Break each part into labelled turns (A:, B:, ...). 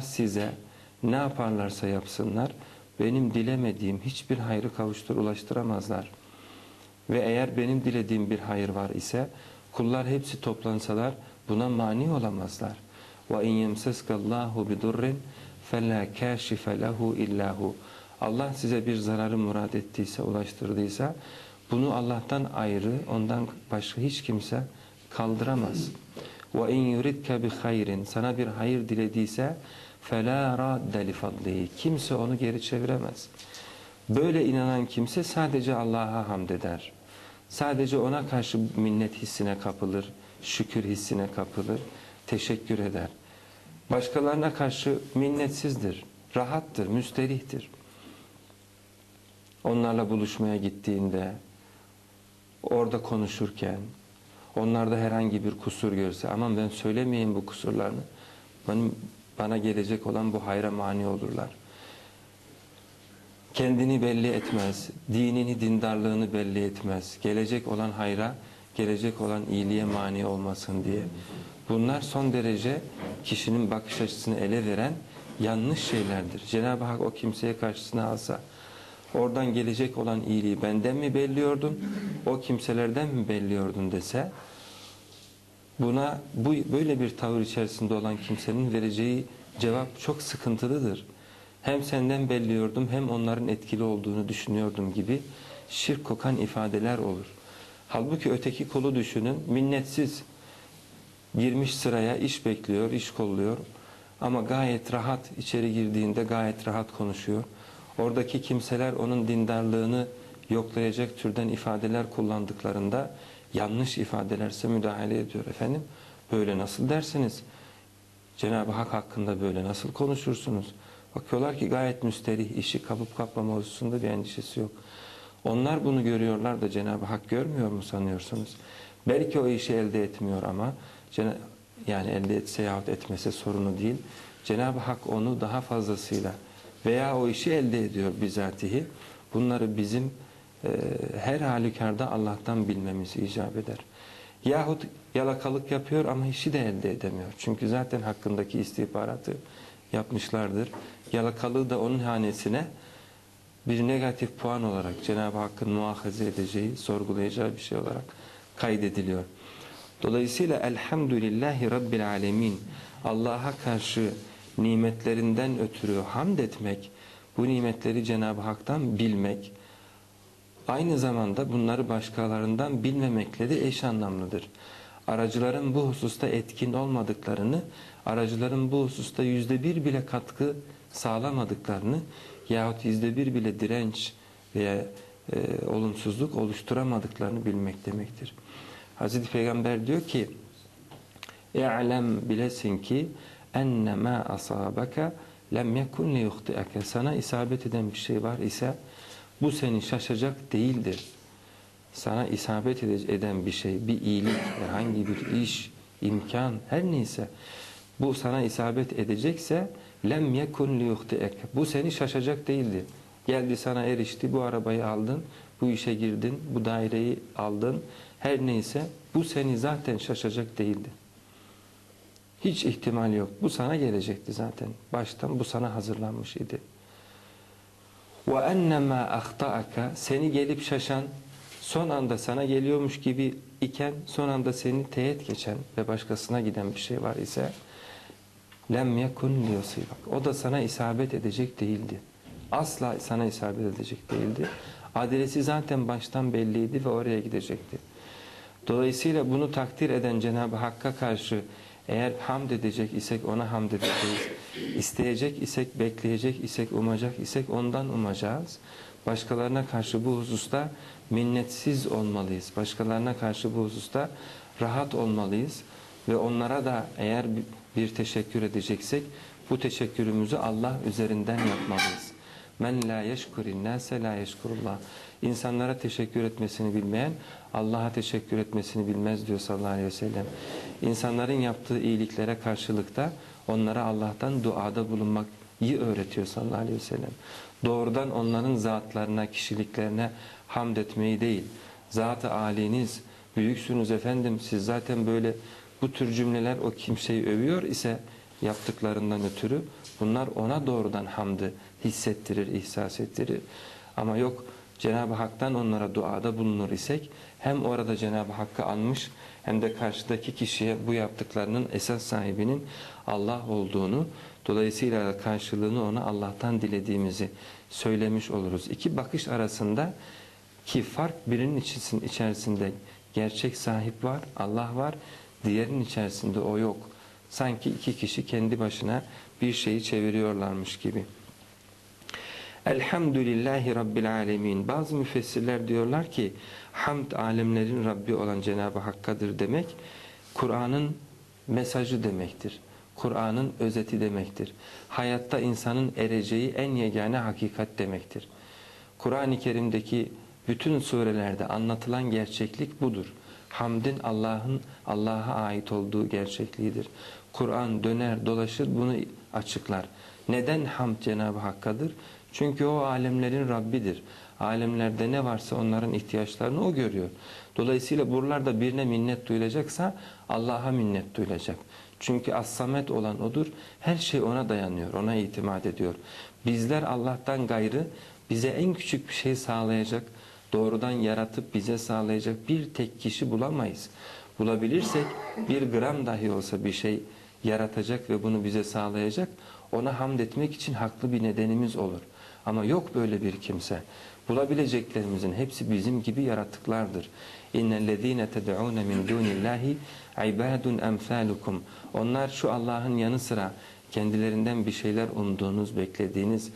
A: size ne yaparlarsa yapsınlar benim dilemediğim hiçbir hayrı kavuştur ulaştıramazlar. Ve eğer benim dilediğim bir hayır var ise kullar hepsi toplansalar buna mani olamazlar. Ve in yemseskallahu bidurrin fela kashife lehu illahu. Allah size bir zararı murad ettiyse, ulaştırdıysa bunu Allah'tan ayrı, ondan başka hiç kimse kaldıramaz. Ve in yuridke bi hayrin sana bir hayır dilediyse fela radde li. Kimse onu geri çeviremez. Böyle inanan kimse sadece Allah'a hamd eder. Sadece ona karşı minnet hissine kapılır, şükür hissine kapılır, teşekkür eder. Başkalarına karşı minnetsizdir, rahattır, müsterihtir. Onlarla buluşmaya gittiğinde, orada konuşurken, onlarda herhangi bir kusur görse, aman ben söylemeyeyim bu kusurlarını, benim, bana gelecek olan bu hayra mani olurlar. Kendini belli etmez, dinini, dindarlığını belli etmez. Gelecek olan hayra, gelecek olan iyiliğe mani olmasın diye. Bunlar son derece kişinin bakış açısını ele veren yanlış şeylerdir. Cenab-ı Hak o kimseye karşısına alsa, oradan gelecek olan iyiliği benden mi belliyordun, o kimselerden mi belliyordun dese, buna bu böyle bir tavır içerisinde olan kimsenin vereceği cevap çok sıkıntılıdır. Hem senden belliyordum hem onların etkili olduğunu düşünüyordum gibi şirk kokan ifadeler olur. Halbuki öteki kolu düşünün minnetsiz girmiş sıraya iş bekliyor, iş kolluyor ama gayet rahat içeri girdiğinde gayet rahat konuşuyor. Oradaki kimseler onun dindarlığını yoklayacak türden ifadeler kullandıklarında yanlış ifadelerse müdahale ediyor efendim. Böyle nasıl dersiniz? Cenab-ı Hak hakkında böyle nasıl konuşursunuz? Bakıyorlar ki gayet müsterih, işi kapıp kapmama hususunda bir endişesi yok. Onlar bunu görüyorlar da Cenab-ı Hak görmüyor mu sanıyorsunuz? Belki o işi elde etmiyor ama yani elde etse yahut etmese sorunu değil. Cenab-ı Hak onu daha fazlasıyla veya o işi elde ediyor bizatihi. Bunları bizim e, her halükarda Allah'tan bilmemiz icap eder. Yahut yalakalık yapıyor ama işi de elde edemiyor. Çünkü zaten hakkındaki istihbaratı yapmışlardır. Yalakalığı da onun hanesine bir negatif puan olarak Cenab-ı Hakk'ın muahaze edeceği, sorgulayacağı bir şey olarak kaydediliyor. Dolayısıyla elhamdülillahi rabbil alemin Allah'a karşı nimetlerinden ötürü hamd etmek, bu nimetleri Cenab-ı Hak'tan bilmek, aynı zamanda bunları başkalarından bilmemekle de eş anlamlıdır. Aracıların bu hususta etkin olmadıklarını, aracıların bu hususta yüzde bir bile katkı sağlamadıklarını yahut yüzde bir bile direnç veya e, olumsuzluk oluşturamadıklarını bilmek demektir. Hazreti Peygamber diyor ki اَعْلَمْ bilesin ki enne ma asabaka lem yekun liyuhti'ake sana isabet eden bir şey var ise bu seni şaşacak değildir. Sana isabet eden bir şey, bir iyilik, herhangi bir iş, imkan, her neyse bu sana isabet edecekse lem yekun liyuhti'ek. Bu seni şaşacak değildi. Geldi sana erişti, bu arabayı aldın, bu işe girdin, bu daireyi aldın. Her neyse bu seni zaten şaşacak değildi. Hiç ihtimal yok. Bu sana gelecekti zaten. Baştan bu sana hazırlanmış idi. Ennema ahtaaka seni gelip şaşan son anda sana geliyormuş gibi iken son anda seni teğet geçen ve başkasına giden bir şey var ise lem yekun liyusibak. O da sana isabet edecek değildi. Asla sana isabet edecek değildi. Adresi zaten baştan belliydi ve oraya gidecekti. Dolayısıyla bunu takdir eden Cenab-ı Hakk'a karşı eğer hamd edecek isek ona hamd edeceğiz. İsteyecek isek, bekleyecek isek, umacak isek ondan umacağız. Başkalarına karşı bu hususta minnetsiz olmalıyız. Başkalarına karşı bu hususta rahat olmalıyız. Ve onlara da eğer bir teşekkür edeceksek bu teşekkürümüzü Allah üzerinden yapmalıyız. Men la yeşkurin nase la yeşkurullah. İnsanlara teşekkür etmesini bilmeyen Allah'a teşekkür etmesini bilmez diyor sallallahu aleyhi ve sellem. İnsanların yaptığı iyiliklere karşılıkta onlara Allah'tan duada bulunmayı öğretiyor sallallahu aleyhi ve sellem. Doğrudan onların zatlarına, kişiliklerine hamd etmeyi değil. Zat-ı aliniz, büyüksünüz efendim siz zaten böyle bu tür cümleler o kimseyi övüyor ise yaptıklarından ötürü bunlar ona doğrudan hamdı hissettirir, ihsas ettirir. Ama yok Cenab-ı Hak'tan onlara duada bulunur isek hem orada Cenab-ı Hakk'ı anmış hem de karşıdaki kişiye bu yaptıklarının esas sahibinin Allah olduğunu dolayısıyla karşılığını ona Allah'tan dilediğimizi söylemiş oluruz. İki bakış arasında ki fark birinin içerisinde gerçek sahip var, Allah var, diğerinin içerisinde o yok. Sanki iki kişi kendi başına bir şeyi çeviriyorlarmış gibi. Elhamdülillahi Rabbil Alemin. Bazı müfessirler diyorlar ki hamd alemlerin Rabbi olan Cenab-ı Hakk'adır demek Kur'an'ın mesajı demektir. Kur'an'ın özeti demektir. Hayatta insanın ereceği en yegane hakikat demektir. Kur'an-ı Kerim'deki bütün surelerde anlatılan gerçeklik budur. Hamdin Allah'ın Allah'a ait olduğu gerçekliğidir. Kur'an döner dolaşır bunu açıklar. Neden hamd Cenab-ı Hakk'adır? Çünkü o alemlerin Rabbidir. Alemlerde ne varsa onların ihtiyaçlarını o görüyor. Dolayısıyla buralarda birine minnet duyulacaksa Allah'a minnet duyulacak. Çünkü as-samet olan odur. Her şey ona dayanıyor, ona itimat ediyor. Bizler Allah'tan gayrı bize en küçük bir şey sağlayacak, doğrudan yaratıp bize sağlayacak bir tek kişi bulamayız. Bulabilirsek bir gram dahi olsa bir şey yaratacak ve bunu bize sağlayacak, ona hamd etmek için haklı bir nedenimiz olur. Ama yok böyle bir kimse. Bulabileceklerimizin hepsi bizim gibi yaratıklardır. İnnellezîne ted'ûne min dûnillâhi ibâdun emsâlukum. Onlar şu Allah'ın yanı sıra kendilerinden bir şeyler umduğunuz, beklediğiniz,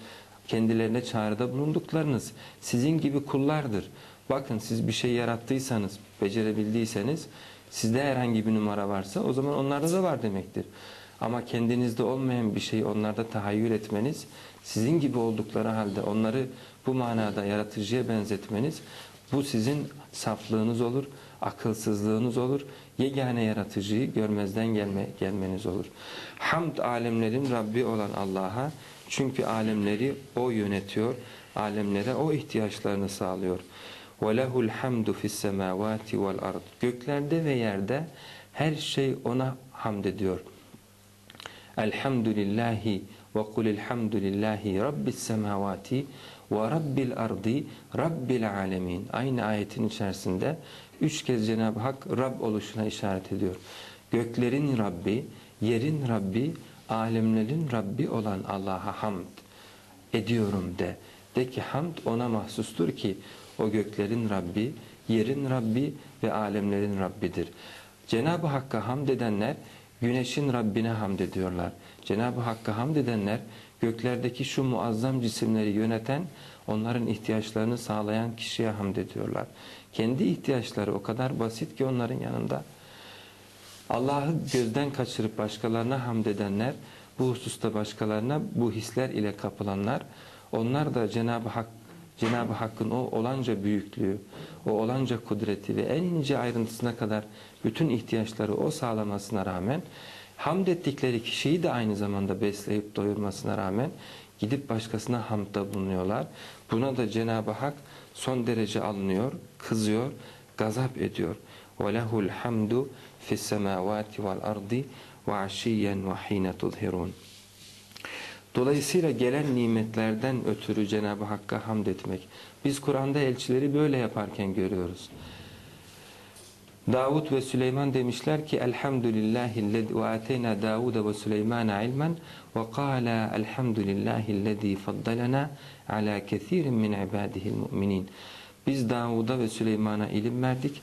A: kendilerine çağrıda bulunduklarınız sizin gibi kullardır. Bakın siz bir şey yarattıysanız, becerebildiyseniz, sizde herhangi bir numara varsa o zaman onlarda da var demektir. Ama kendinizde olmayan bir şeyi onlarda tahayyül etmeniz, sizin gibi oldukları halde onları bu manada yaratıcıya benzetmeniz, bu sizin saflığınız olur, akılsızlığınız olur, yegane yaratıcıyı görmezden gelme, gelmeniz olur. Hamd alemlerin Rabbi olan Allah'a, çünkü alemleri O yönetiyor, alemlere O ihtiyaçlarını sağlıyor. وَلَهُ الْحَمْدُ فِي السَّمَاوَاتِ وَالْأَرْضِ Göklerde ve yerde her şey O'na hamd ediyor. Elhamdülillahi ve kul elhamdülillahi rabbis semavati ve rabbil ardi rabbil alemin. Aynı ayetin içerisinde üç kez Cenab-ı Hak Rab oluşuna işaret ediyor. Göklerin Rabbi, yerin Rabbi, alemlerin Rabbi olan Allah'a hamd ediyorum de. De ki hamd ona mahsustur ki o göklerin Rabbi, yerin Rabbi ve alemlerin Rabbidir. Cenab-ı Hakk'a hamd edenler güneşin Rabbine hamd ediyorlar. Cenab-ı Hakk'a hamd edenler göklerdeki şu muazzam cisimleri yöneten, onların ihtiyaçlarını sağlayan kişiye hamd ediyorlar. Kendi ihtiyaçları o kadar basit ki onların yanında. Allah'ı gözden kaçırıp başkalarına hamd edenler, bu hususta başkalarına bu hisler ile kapılanlar, onlar da Cenab-ı Hak Cenab-ı Hakk'ın o olanca büyüklüğü, o olanca kudreti ve en ince ayrıntısına kadar bütün ihtiyaçları o sağlamasına rağmen hamd ettikleri kişiyi de aynı zamanda besleyip doyurmasına rağmen gidip başkasına hamdda bulunuyorlar. Buna da Cenab-ı Hak son derece alınıyor, kızıyor, gazap ediyor. وَلَهُ الْحَمْدُ فِي السَّمَاوَاتِ وَالْأَرْضِ وَعَشِيًّا وَحِينَ تُظْهِرُونَ Dolayısıyla gelen nimetlerden ötürü Cenab-ı Hakk'a hamd etmek. Biz Kur'an'da elçileri böyle yaparken görüyoruz. Davud ve Süleyman demişler ki Elhamdülillahi ve ateyna Davud ve Süleymana ilmen ve qala elhamdülillahi'llezî faddalana ala kesirin min ibadihil mu'minin. Biz Davud'a ve Süleyman'a ilim verdik.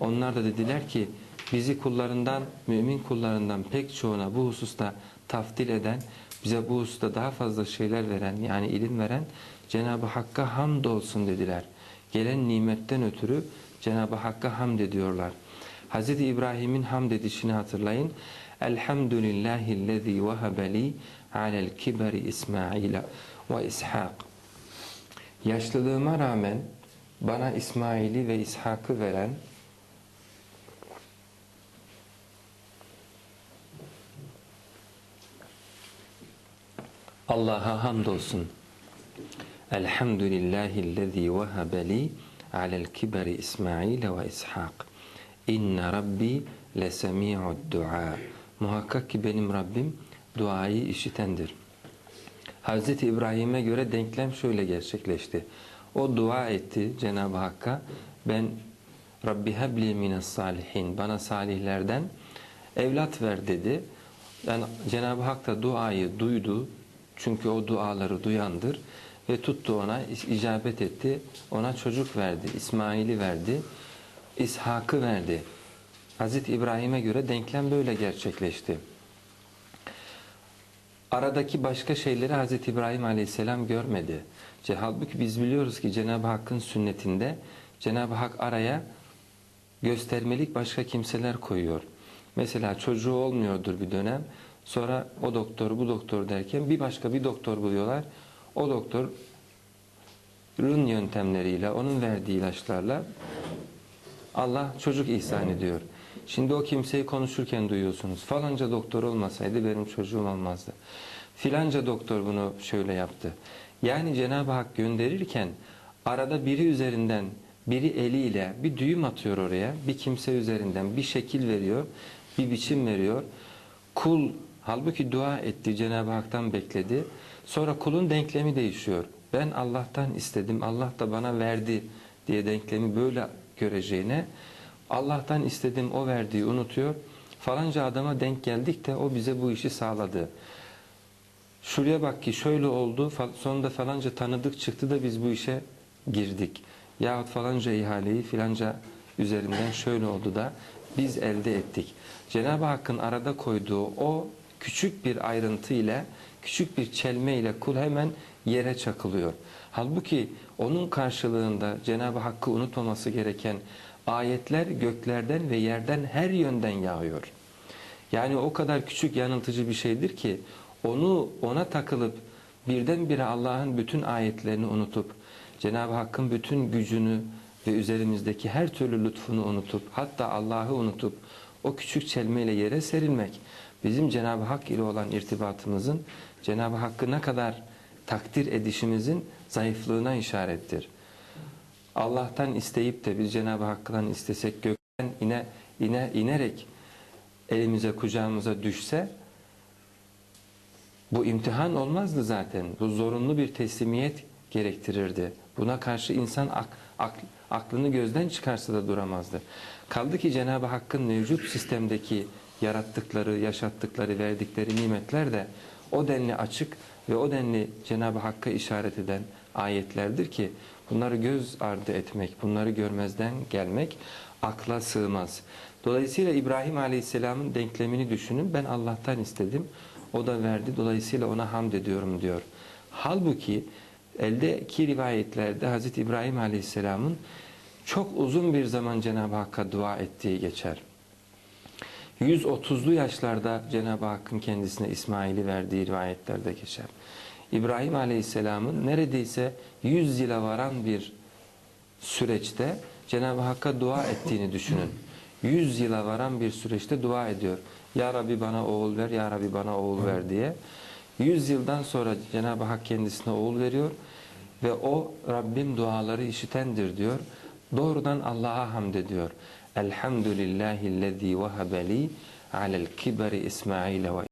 A: Onlar da dediler ki bizi kullarından, mümin kullarından pek çoğuna bu hususta taftil eden, bize bu hususta daha fazla şeyler veren yani ilim veren Cenab-ı Hakk'a hamd olsun dediler. Gelen nimetten ötürü Cenab-ı Hakk'a hamd ediyorlar. Hz. İbrahim'in hamd edişini hatırlayın. Elhamdülillahillezî vehebeli alel kiberi İsmail ve İshak. Yaşlılığıma rağmen bana İsmail'i ve İshak'ı veren Allah'a hamdolsun. Elhamdülillahillezî vehebeli alel kiberi İsmail ve İshak. İnne Rabbi lesemi'ud dua. Muhakkak ki benim Rabbim duayı işitendir. Hazreti İbrahim'e göre denklem şöyle gerçekleşti. O dua etti Cenab-ı Hakk'a. Ben Rabbi hebli mines salihin. Bana salihlerden evlat ver dedi. Yani Cenab-ı Hak da duayı duydu. Çünkü o duaları duyandır. Ve tuttu ona, icabet etti. Ona çocuk verdi. İsmail'i verdi. İshak'ı verdi. Hazreti İbrahim'e göre denklem böyle gerçekleşti. Aradaki başka şeyleri Hazreti İbrahim Aleyhisselam görmedi. Halbuki biz biliyoruz ki Cenab-ı Hakk'ın sünnetinde Cenab-ı Hak araya göstermelik başka kimseler koyuyor. Mesela çocuğu olmuyordur bir dönem. Sonra o doktor bu doktor derken bir başka bir doktor buluyorlar. O doktorun yöntemleriyle, onun verdiği ilaçlarla Allah çocuk ihsan ediyor. Şimdi o kimseyi konuşurken duyuyorsunuz. Falanca doktor olmasaydı benim çocuğum olmazdı. Filanca doktor bunu şöyle yaptı. Yani Cenab-ı Hak gönderirken arada biri üzerinden biri eliyle bir düğüm atıyor oraya. Bir kimse üzerinden bir şekil veriyor, bir biçim veriyor. Kul halbuki dua etti, Cenab-ı Hak'tan bekledi. Sonra kulun denklemi değişiyor. Ben Allah'tan istedim, Allah da bana verdi diye denklemi böyle göreceğine Allah'tan istedim o verdiği unutuyor. Falanca adama denk geldik de o bize bu işi sağladı. Şuraya bak ki şöyle oldu sonunda falanca tanıdık çıktı da biz bu işe girdik. Yahut falanca ihaleyi filanca üzerinden şöyle oldu da biz elde ettik. Cenab-ı Hakk'ın arada koyduğu o küçük bir ayrıntı ile küçük bir çelme ile kul hemen yere çakılıyor. Halbuki onun karşılığında Cenab-ı Hakk'ı unutmaması gereken ayetler göklerden ve yerden her yönden yağıyor. Yani o kadar küçük yanıltıcı bir şeydir ki onu ona takılıp birdenbire Allah'ın bütün ayetlerini unutup Cenab-ı Hakk'ın bütün gücünü ve üzerimizdeki her türlü lütfunu unutup hatta Allah'ı unutup o küçük çelmeyle yere serilmek bizim Cenab-ı Hak ile olan irtibatımızın Cenab-ı Hakk'ı ne kadar takdir edişimizin zayıflığına işarettir. Allah'tan isteyip de biz Cenab-ı Hakk'tan istesek gökten ine, ine, inerek elimize kucağımıza düşse bu imtihan olmazdı zaten. Bu zorunlu bir teslimiyet gerektirirdi. Buna karşı insan ak, ak, aklını gözden çıkarsa da duramazdı. Kaldı ki Cenab-ı Hakk'ın mevcut sistemdeki yarattıkları, yaşattıkları, verdikleri nimetler de o denli açık ve o denli Cenab-ı Hakk'a işaret eden ayetlerdir ki bunları göz ardı etmek, bunları görmezden gelmek akla sığmaz. Dolayısıyla İbrahim Aleyhisselam'ın denklemini düşünün. Ben Allah'tan istedim. O da verdi. Dolayısıyla ona hamd ediyorum diyor. Halbuki eldeki rivayetlerde Hazreti İbrahim Aleyhisselam'ın çok uzun bir zaman Cenab-ı Hakk'a dua ettiği geçer. 130'lu yaşlarda Cenab-ı Hakk'ın kendisine İsmail'i verdiği rivayetlerde geçer. İbrahim Aleyhisselam'ın neredeyse 100 yıla varan bir süreçte Cenab-ı Hakk'a dua ettiğini düşünün. 100 yıla varan bir süreçte dua ediyor. Ya Rabbi bana oğul ver, Ya Rabbi bana oğul ver diye. 100 yıldan sonra Cenab-ı Hak kendisine oğul veriyor ve o Rabbim duaları işitendir diyor. Doğrudan Allah'a hamd ediyor. Elhamdülillahillezî vehebeli alel kiberi İsmail ve